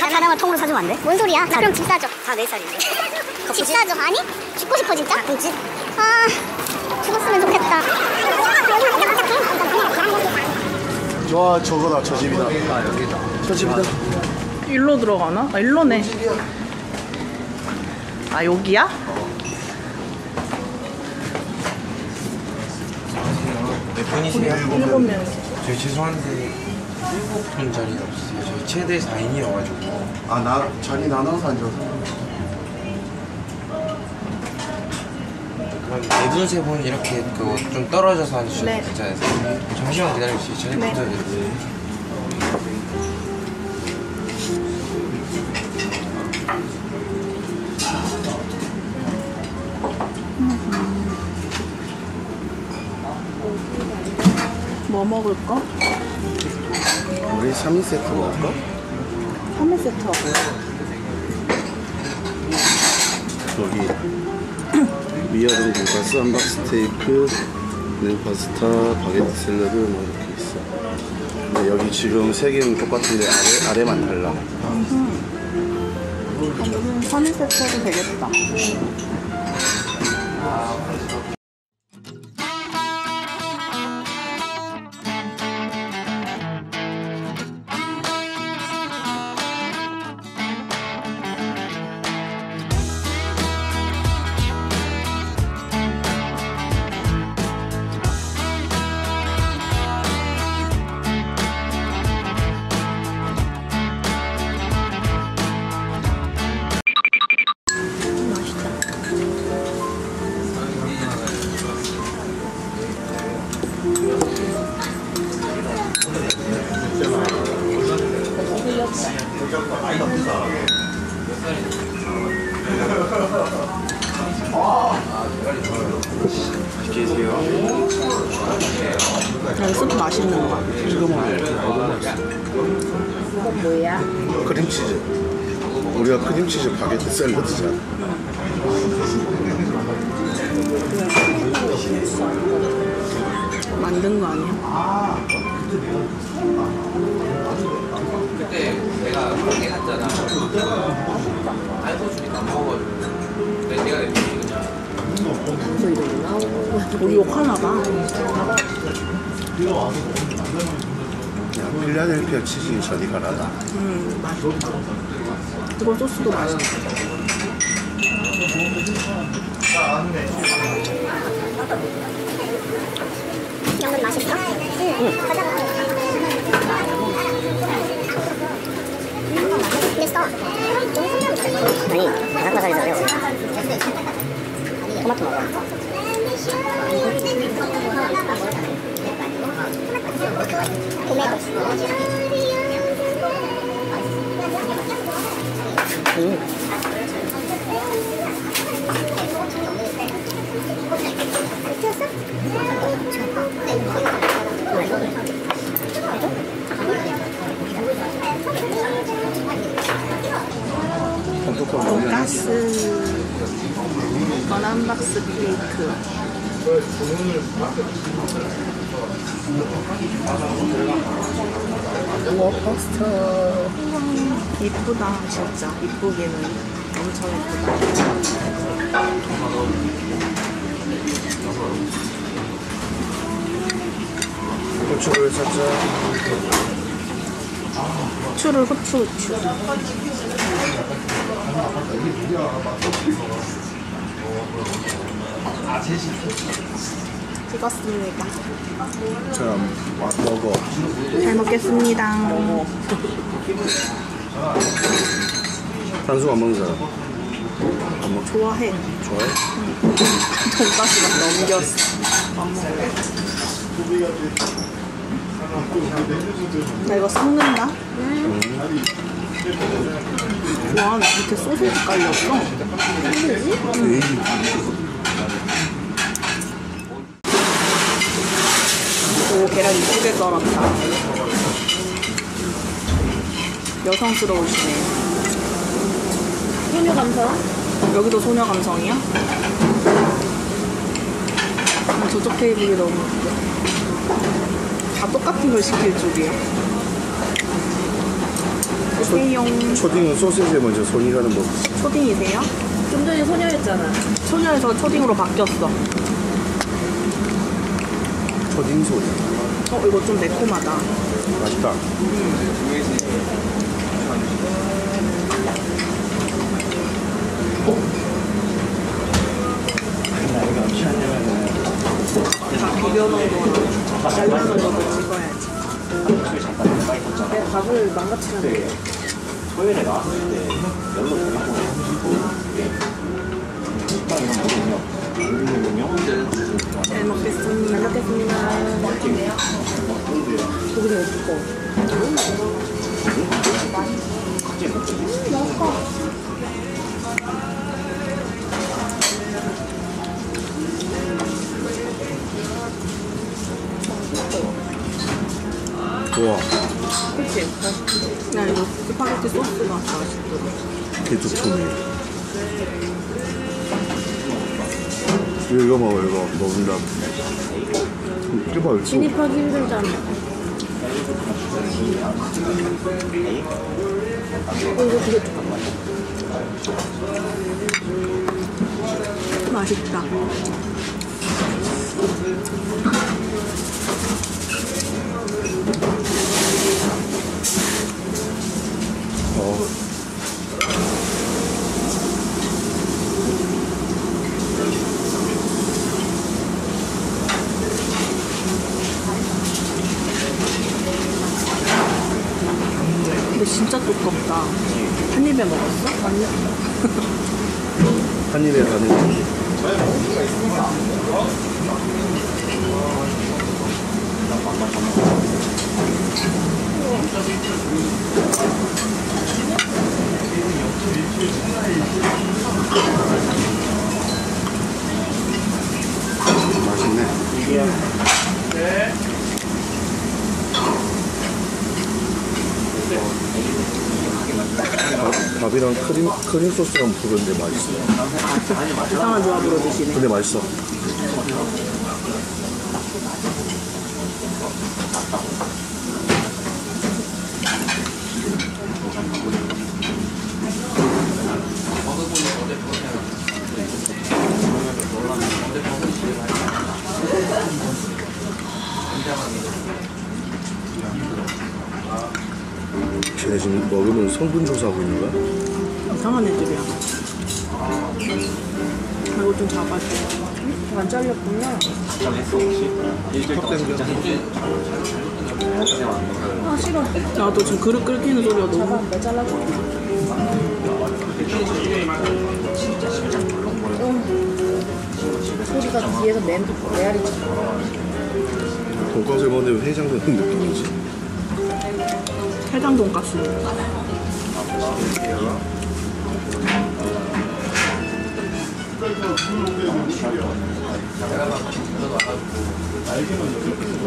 되잖아. 하나만 통으로 사주면 안 돼? 뭔 소리야? 나 그럼 집 사줘. 다 내 살인데. 집 사줘. 아니? 죽고 싶어 진짜? 가끔씩? 아 죽었으면 좋겠다. 와 저거다 저 집이다 아 여기다 저 집이다 일로 들어가나? 아 일로네. 아 여기야? 몇 분이세요? 일곱 명. 저희 죄송한데 일곱 분 자리가 없으세요. 최대 4인이어가지고 아 나 자리 나눠서 앉아서 그럼 네 분, 세 분 이렇게 그 좀 떨어져서 앉으셔도 네. 괜찮으세요? 잠시만 기다려주세요. 저희 네. 먼저 해드릴게요. 뭐 먹을까? 우리 3인 세트 먹을까? 3일 세트 하고. 여기 미아동 돈가스 함박 스테이크 는 파스타 바게트 샐러드 뭐 이렇게 있어 근데 여기 지금 세 개는 똑같은데 아래, 아래만 달라 그럼 3일 세트 해도 되겠다. 거. 이거 뭐야? 크림치즈 우리가 크림치즈 바게트 샐러드잖아 만든 거 아니야? 우리 욕하나 봐. 야 필라델피아 치즈는 저리 가라다 음, 맛있다. 이거 소스도 맛있다. 연근 맛있어? 응. 가자. 됐어. 아니, 바삭바삭해서 그래. 토마토 먹어. 돈가스. 바람박스 케이크. 우와 파스타 이쁘다, 진짜. 이쁘기는. 엄청 이쁘다. 고추를 살짝 후추를 후추, 후추. 찍었습니다. 자 먹어 잘 먹겠습니다. 단수 안 먹는 사람 좋아해. 좋아해? 돈가스가 넘겼어. 안. 나 이거 섞는다. 와, 나 밑에 소세지 깔렸어. 오, 계란 이쁘게 썰었다. 여성스러우시네. 소녀 감성. 여기도 소녀 감성이야? 아, 저쪽 테이블이 너무. 다 똑같은 걸 시킬 줄이야. 세용 초딩은 소세지에 먼저 손이 가는 법. 초딩이세요? 좀 전에 소녀였잖아. 소녀에서 초딩으로 바뀌었어. 초딩 소리. 어 이거 좀 매콤하다. 맛있다. 다 비벼놓은 거랑 잘라놓은 거도 찍어야지. 내 밥을 망가뜨렸네. 잘 먹겠습니다. 잘 먹겠습니다. 고기 되게 두꺼워. 좋아. 그치? 나 이거 스파게티 소스가 맛있더라. 개두통이. 이거 먹어, 이거. 먹는다. 이거 봐, 이거. 진입하기 힘들잖아. 어, 이거 되게 두꺼워. 맛있다. 어. 근데 진짜 두껍다. 한 입에 먹었어? 아니요. 한 입에 가는 거. 맛있네. 밥- 밥이랑 크림 크림 소스랑 부르는데 맛있어. 이상한 조합으로 드시네. 근데 맛있어. 쟤네 지금 먹으면 성분 조사하고 있는 거야? 이상한 애들이야. 아, 이거 좀 잡아줘. 안 잘렸구나. 아, 싫어. 나도 지금 그릇 끓이는 소리가 너무. 잠깐, 내 잘라줘. 어. 소리가 뒤에서 맨, 메아리 쳐. 돈가스를 먹는데 왜 해장되는 느낌이지? 해장 돈가스.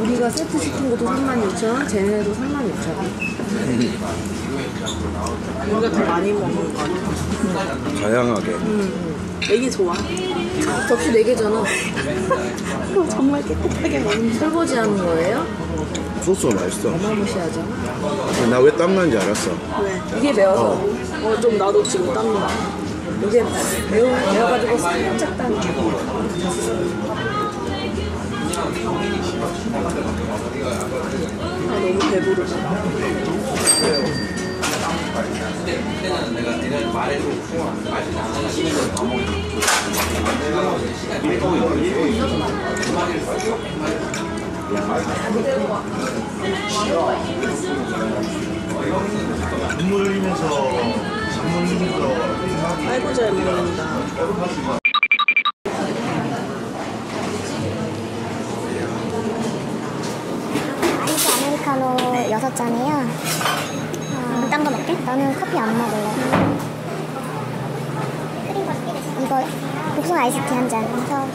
우리가 세트 시킨 것도 36,000원, 쟤네도 36,000원. 우리가 더 많이 먹는 거 같아. 다양하게. 애기 좋아. 접시 4개잖아. 정말 깨끗하게 먹는 설거지 하는 거예요? 소스가 맛있어. 어마무시하잖아. 나 왜 땀나는지 알았어. 왜? 이게 매워서. 어, 좀 나도 지금 땀나. 이게 매우, 매워가지고 살짝 땀. 아, 너무 배부르다. 눈물 흘리면서 잠못 흘리면서 아이고 잘 먹는다. 아이스 아메리카노 여섯 잔이요. 어, 딴거 먹게? 나는 커피 안 먹을래. 이거 복숭아 아이스티 한 잔. 저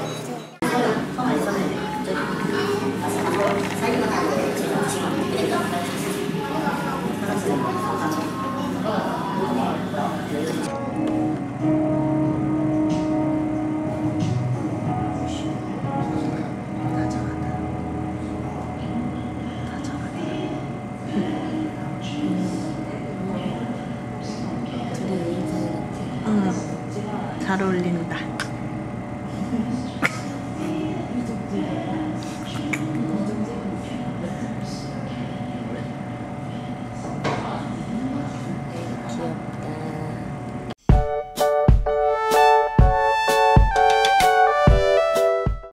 잘 어울린다.